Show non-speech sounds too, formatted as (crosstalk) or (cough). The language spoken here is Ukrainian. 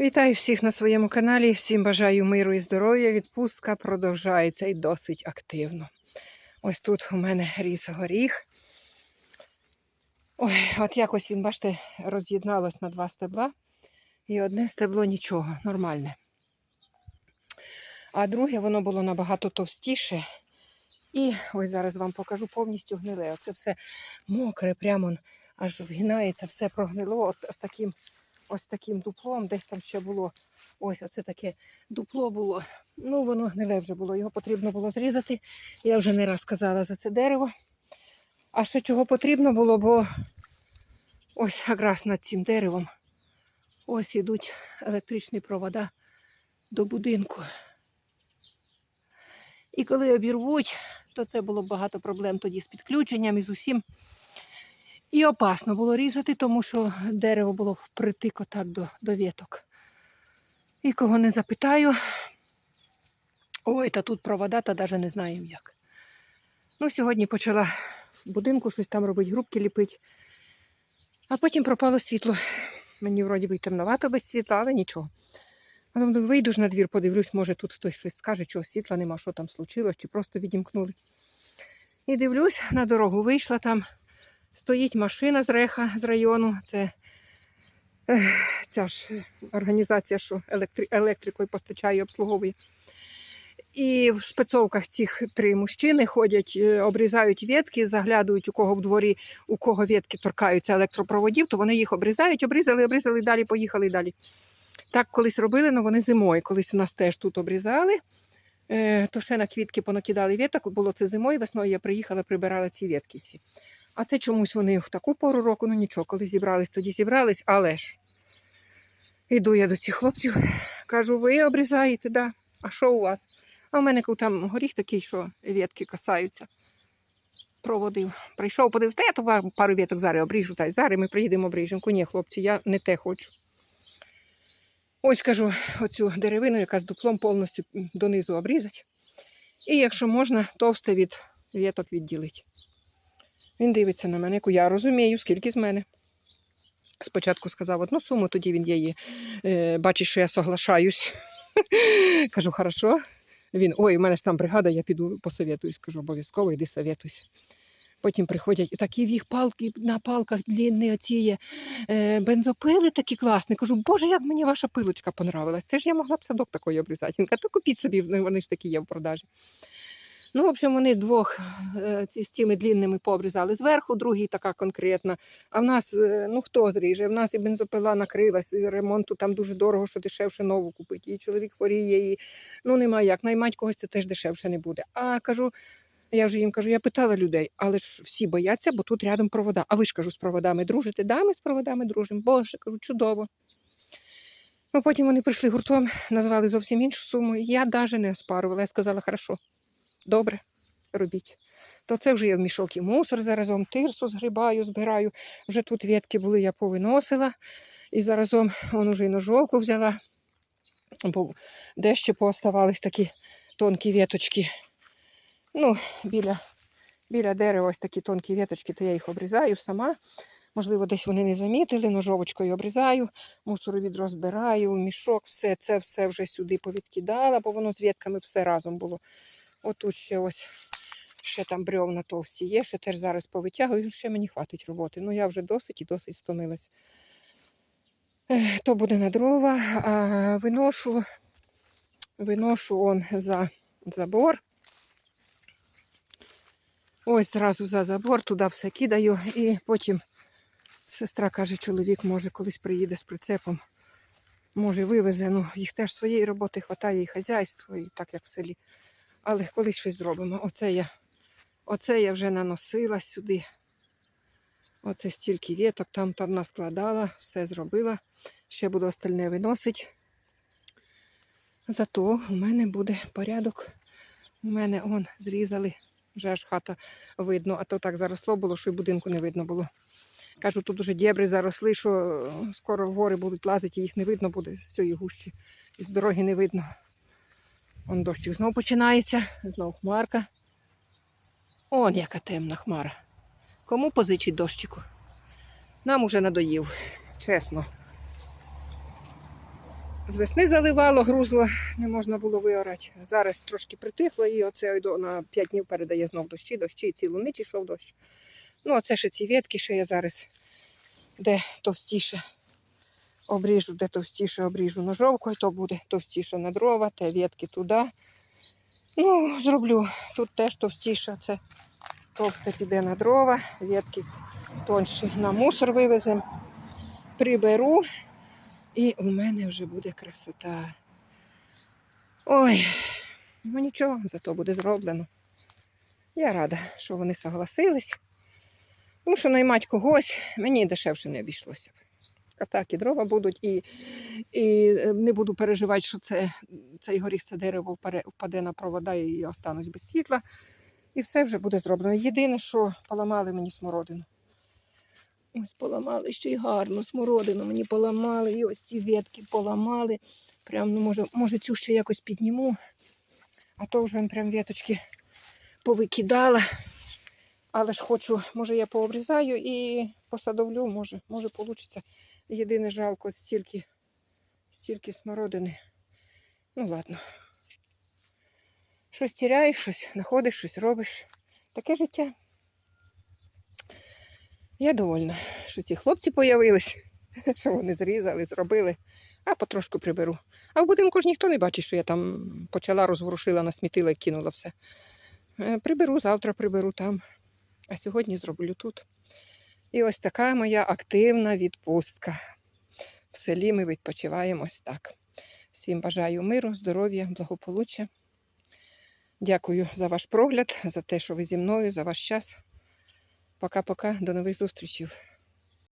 Вітаю всіх на своєму каналі. Всім бажаю миру і здоров'я. Відпустка продовжається і досить активно. Ось тут у мене ріс горіх. Ой, от якось він, бачите, роз'єдналось на два стебла. І одне стебло нічого, нормальне. А друге воно було набагато товстіше. І ось зараз вам покажу повністю гниле. Оце все мокре, прямо аж вгинається, все прогнило. От з таким ось таким дуплом, десь там ще було. Ось оце таке дупло було. Ну, воно гниле вже було. Його потрібно було зрізати. Я вже не раз казала за це дерево. А ще чого потрібно було, бо ось якраз над цим деревом ось ідуть електричні провода до будинку. І коли обірвуть, то це було багато проблем тоді з підключенням і з усім. І опасно було різати, тому що дерево було впритик отак до, до віток. І кого не запитаю, ой, та тут провода, та навіть не знаємо як. Ну, сьогодні почала в будинку щось там робити, грубки ліпити, а потім пропало світло. Мені вроді би темновато без світла, але нічого. А думаю, вийду ж на двір, подивлюсь, може тут хтось щось скаже, чого світла нема, що там случилось, чи просто відімкнули. І дивлюсь, на дорогу вийшла там. Стоїть машина з реха з району. Це ця ж організація, що електри... електрикою постачає і обслуговує. І в спецовках цих три мужчини ходять, е, обрізають ветки, заглядують, у кого в дворі, у кого ветки торкаються електропроводів, то вони їх обрізають, обрізали, обрізали далі, поїхали далі. Так колись робили, але вони зимою. Колись у нас теж тут обрізали, е, то ще на квітки понакидали веток. Було це зимою, весною я приїхала, прибирала ці ветки всі. А це чомусь вони в таку пору року, ну нічого, коли зібрались, тоді зібрались, але ж. Іду я до цих хлопців, кажу, ви обрізаєте, да? А що у вас? А в мене там горіх такий, що ветки касаються. Проводив. Прийшов, подивився, та я то пару веток зараз обріжу, та зараз ми приїдемо обріжемо. Ні, хлопці, я не те хочу. Ось кажу, оцю деревину, яка з дуплом повністю донизу обрізать. І якщо можна, товсте від веток відділити. Він дивиться на мене, яку я розумію, скільки з мене. Спочатку сказав одну суму, тоді він її е, бачить, що я соглашаюсь. (laughs) Кажу, хорошо. Він, ой, у мене ж там бригада, я піду посовітуюсь. Кажу, обов'язково йди совєтуйся. Потім приходять і такі їх палки на палках длінні оці е, бензопили такі класні. Кажу, боже, як мені ваша пилочка понравилась. Це ж я могла б садок такий обрізати. Він каже, то купіть собі, вони ж такі є в продажі. Ну, в общем, вони двох е, ці, з цими длінними пообрізали зверху, другий така конкретна. А в нас, е, ну хто зріже? В нас і бензопила накрилась, і ремонту там дуже дорого, що дешевше нову купити. І чоловік хворіє, і ну немає як. Наймати когось це теж дешевше не буде. А кажу, я вже їм кажу, я питала людей, але ж всі бояться, бо тут рядом провода. А ви ж кажу, з проводами дружите? Да, ми з проводами дружимо. Боже, кажу, чудово. Ну, Потім вони прийшли гуртом, назвали зовсім іншу суму. Я навіть не оспарувала. Я сказала, хорошо. Добре, робіть. То це вже я в мішок і мусор заразом тирсу згрібаю, збираю. Вже тут ветки були, я повиносила. І заразом он уже і ножовку взяла, бо дещо пооставались такі тонкі веточки. Ну, біля, біля дерева ось такі тонкі веточки, то я їх обрізаю сама. Можливо, десь вони не замітили, ножовочкою обрізаю, мусор відро збираю, мішок, все це все вже сюди повідкидала, бо воно з ветками все разом було. Отут ще ось ще там бревна товсті є, ще теж зараз повитягую, ще мені хватить роботи. Ну я вже досить і досить стомилась. То буде на дрова, а виношу, виношу он за забор. Ось зразу за забор, туди все кидаю, і потім сестра каже, чоловік може колись приїде з прицепом, може вивезе. Ну, їх теж своєї роботи вистачає, і хазяйство, і так як в селі. Але колись щось зробимо. Оце я, оце я вже наносила сюди. Оце стільки віток, там там наскладала, все зробила. Ще буду остальне виносити. Зато у мене буде порядок. У мене он зрізали, вже аж хата видно, а то так заросло було, що й будинку не видно було. Кажу, тут уже дєбри заросли, що скоро в гори будуть лазити, і їх не видно буде з цієї гущі. І з дороги не видно. Он дощик знову починається, знову хмарка. Он яка темна хмара. Кому позичить дощику? Нам уже надоїв, чесно. З весни заливало, грузло, не можна було виорати. Зараз трошки притихло і оце на 5 днів передає знов дощі, дощі, цілу ніч ішов дощ. Ну, оце ще ці ветки, що я зараз де товстіше обріжу, де товстіше обріжу ножовкою, то буде товстіше на дрова, те ветки туди. Ну, зроблю. Тут теж товстіше, це товсте піде на дрова, ветки тонші на мусор вивеземо. Приберу, і у мене вже буде красота. Ой, ну нічого, зато буде зроблено. Я рада, що вони согласились. Тому що наймати когось мені дешевше не обійшлося б. Так і дрова будуть, і, і е, не буду переживати, що це, це горісте дерево впаде, на провода і останусь без світла. І все вже буде зроблено. Єдине, що поламали мені смородину. Ось поламали ще й гарно смородину. Мені поламали, і ось ці ветки поламали. Прям, ну, може, може, цю ще якось підніму. А то вже прям веточки повикидала. Але ж хочу, може, я пообрізаю і посадовлю, може, може вийде. Єдине жалко, стільки, стільки смородини. Ну ладно. Щось тіряєш, щось знаходиш, щось робиш. Таке життя. Я довольна, що ці хлопці появились, (laughs) що вони зрізали, зробили, а потрошку приберу. А в будинку ж ніхто не бачить, що я там почала, розворушила, насмітила і кинула все. Е, Приберу, завтра приберу там. А сьогодні зроблю тут. І ось така моя активна відпустка. В селі ми відпочиваємо ось так. Всім бажаю миру, здоров'я, благополуччя. Дякую за ваш прогляд, за те, що ви зі мною, за ваш час. Пока-пока, до нових зустрічей.